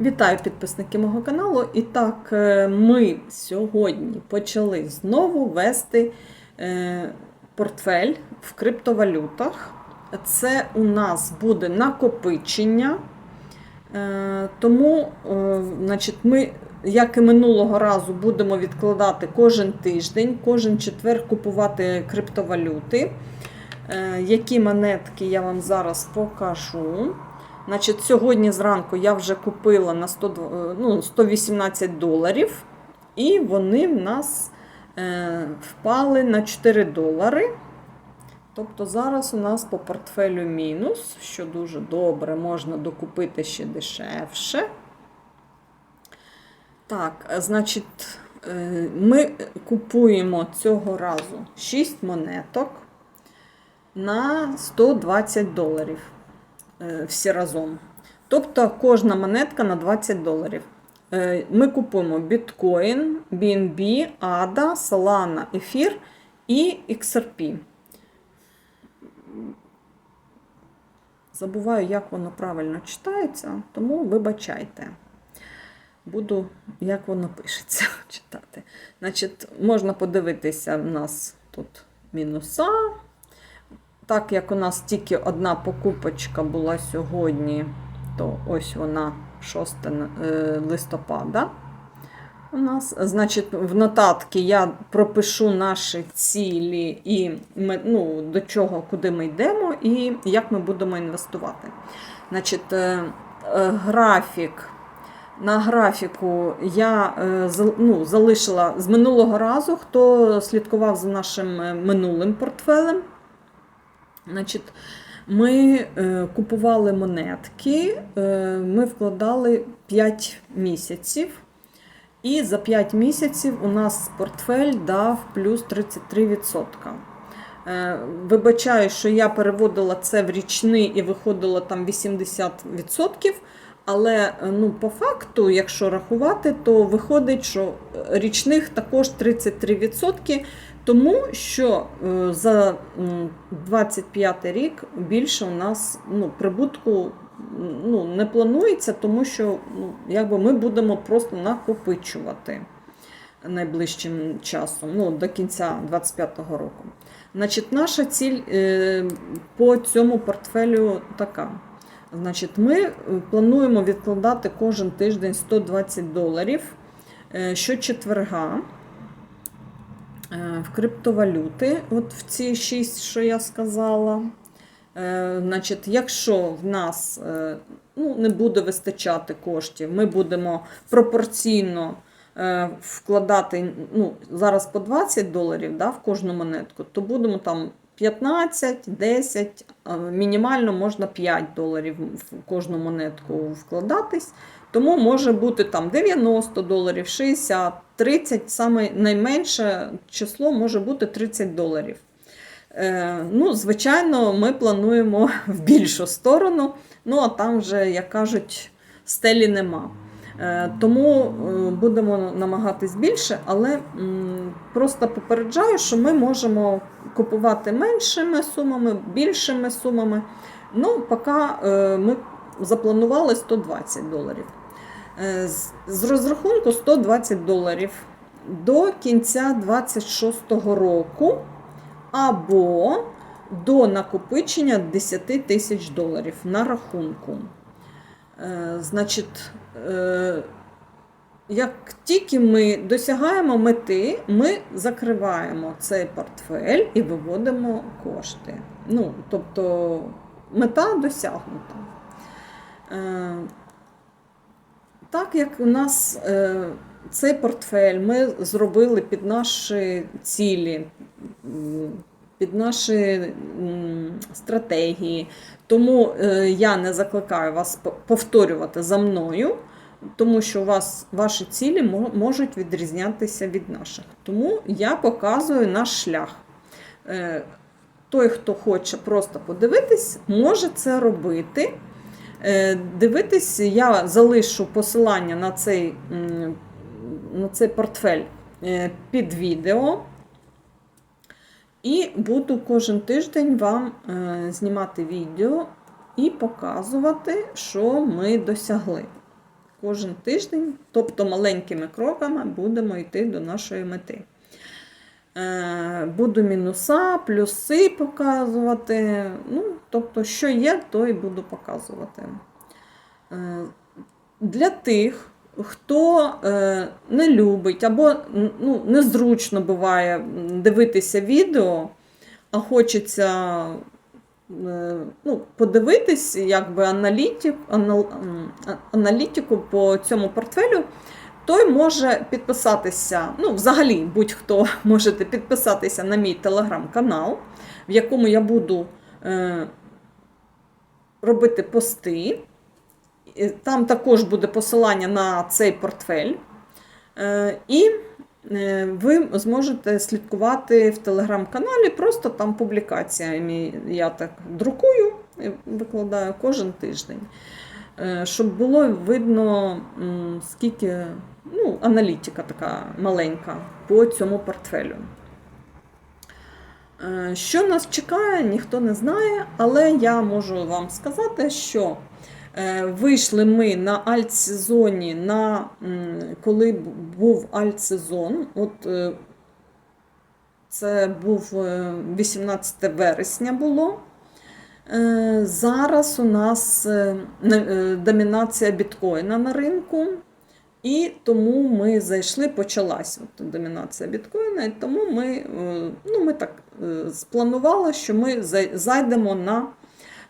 Вітаю підписники мого каналу. І так, е, ми сьогодні почали знову вести е, портфель в криптовалютах. Це у нас буде накопичення. Е, Тому, значить, ми, як і минулого разу, будемо відкладати кожен тиждень, кожен четвер купувати криптовалюти. Які монетки я вам зараз покажу. Значить, Сьогодні зранку я вже купила на 100, е, ну, 118 доларів, і вони в нас е, впали на 4 долари. Тобто зараз у нас по портфелю мінус, що дуже добре, можна докупити ще дешевше. Так, значить, е, ми купуємо цього разу 6 монеток на 120 доларів всі разом. Тобто кожна монетка на 20 доларів. Е, Ми купуємо біткоін, BNB, ADA, Solana, Ефір і XRP. Забуваю, як воно правильно читається, тому вибачайте. Буду, як воно пишеться, читати. Значить, можна подивитися, у нас тут мінуса. Так як у нас тільки одна покупочка була сьогодні, то ось вона 6 е, листопада. У нас, значить, в нотатки я пропишу наші цілі і ми, ну, до чого, куди ми йдемо, і як ми будемо інвестувати. Значить, е, е, графік. На графіку я ну, залишила з минулого разу, хто слідкував за нашим минулим портфелем. Значить, ми е, купували монетки, е, ми вкладали 5 місяців. І за 5 місяців у нас портфель дав плюс 33%. Е, Вибачаю, що я переводила це в річний і виходило там 80%. Але ну, по факту, якщо рахувати, то виходить, що річних також 33%, тому що е, за м, 25 рік більше у нас ну, прибутку ну, не планується, тому що ну, якби ми будемо просто накопичувати найближчим часом, ну, до кінця 25-го року. Значить, наша ціль е, по цьому портфелю така. Значить, ми е, плануємо відкладати кожен тиждень 120 доларів щочетверга в криптовалюти, от в ці 6, що я сказала. Е, Значить, якщо в нас е, ну, не буде вистачати коштів, ми будемо пропорційно е, вкладати ну, зараз по 20 доларів да, в кожну монетку, то будемо там 15, 10, а мінімально можна 5 доларів в кожну монетку вкладатись. Тому може бути там 90 доларів, 60, 30, саме найменше число може бути 30 доларів. Е, ну, звичайно, ми плануємо в більшу сторону, ну а там вже, як кажуть, стелі нема. Е, Тому е, будемо намагатись більше, але просто попереджаю, що ми можемо купувати меншими сумами, більшими сумами. Ну, поки ми запланували 120 доларів. Е, з- розрахунку 120 доларів до кінця 26-го року або до накопичення 10 тисяч доларів на рахунку. Е, Значить, е, як тільки ми досягаємо мети, ми закриваємо цей портфель і виводимо кошти. Ну, тобто мета досягнута. Так як у нас е, цей портфель ми зробили під наші цілі, під наші стратегії, тому е, я не закликаю вас повторювати за мною, тому що у вас ваші цілі можуть відрізнятися від наших. Тому я показую наш шлях. Е, Той, хто хоче просто подивитись, може це робити. Е, Дивитись, я залишу посилання на цей, на цей портфель е, під відео. І буду кожен тиждень вам е, знімати відео і показувати, що ми досягли. кожен тиждень, тобто маленькими кроками будемо йти до нашої мети. Е, Буду мінуса, плюси показувати. Ну, тобто, що є, то і буду показувати. Е, Для тих, хто е, не любить або ну, незручно буває дивитися відео, а хочеться ну, подивитись якби аналітик, анал, аналітику по цьому портфелю, той може підписатися. Ну, взагалі, будь-хто можете підписатися на мій телеграм-канал, в якому я буду е, робити пости. Там також буде посилання на цей портфель. Е, І е, ви зможете слідкувати в телеграм-каналі, просто там публікаціями я так друкую і викладаю кожен тиждень. Е, Щоб було видно, скільки ну, аналітика така маленька по цьому портфелю. Е, Що нас чекає, ніхто не знає, але я можу вам сказати, що е, вийшли ми на альтсезоні, на, коли був альтсезон. От е, це був е, 18 вересня було. Зараз у нас на- домінація біткоїна на ринку. І тому ми зайшли, почалась от домінація біткоїна, і тому ми, е, ну, ми так е, спланували, що ми зайдемо на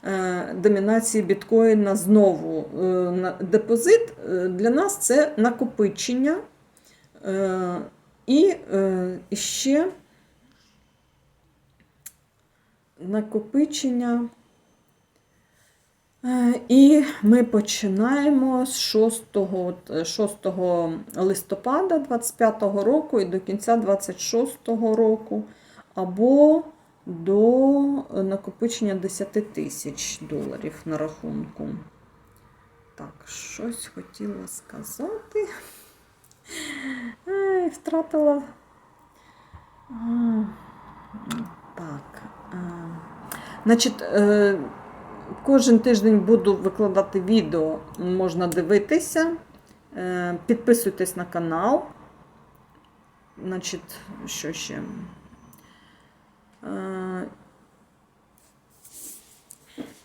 е, домінації біткоїна знову. На Депозит для нас це накопичення. І ще накопичення. Е, І ми починаємо з 6, от, е, 6 листопада 25 року і до кінця 26 року, або до накопичення 10 тисяч доларів на рахунку. Так, щось хотіла сказати. Ай, втратила. Так. а. Значить, е, кожен тиждень буду викладати відео, можна дивитися. Е, Підписуйтесь на канал. Значить, що ще? Е,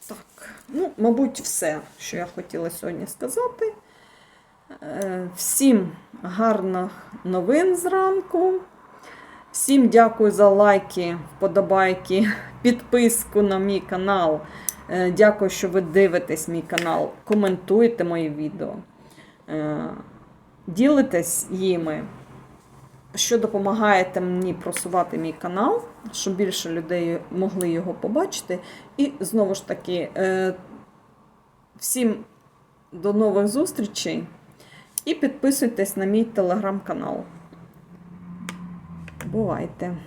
Так, ну, мабуть, все, що я хотіла сьогодні сказати. Е, Всім гарних новин зранку. Всім дякую за лайки, вподобайки, підписку на мій канал. Е, Дякую, що ви дивитесь мій канал, коментуєте мої відео, е, ділитесь їми, що допомагаєте мені просувати мій канал, щоб більше людей могли його побачити. І знову ж таки, е, всім до нових зустрічей і підписуйтесь на мій телеграм-канал. Бувайте!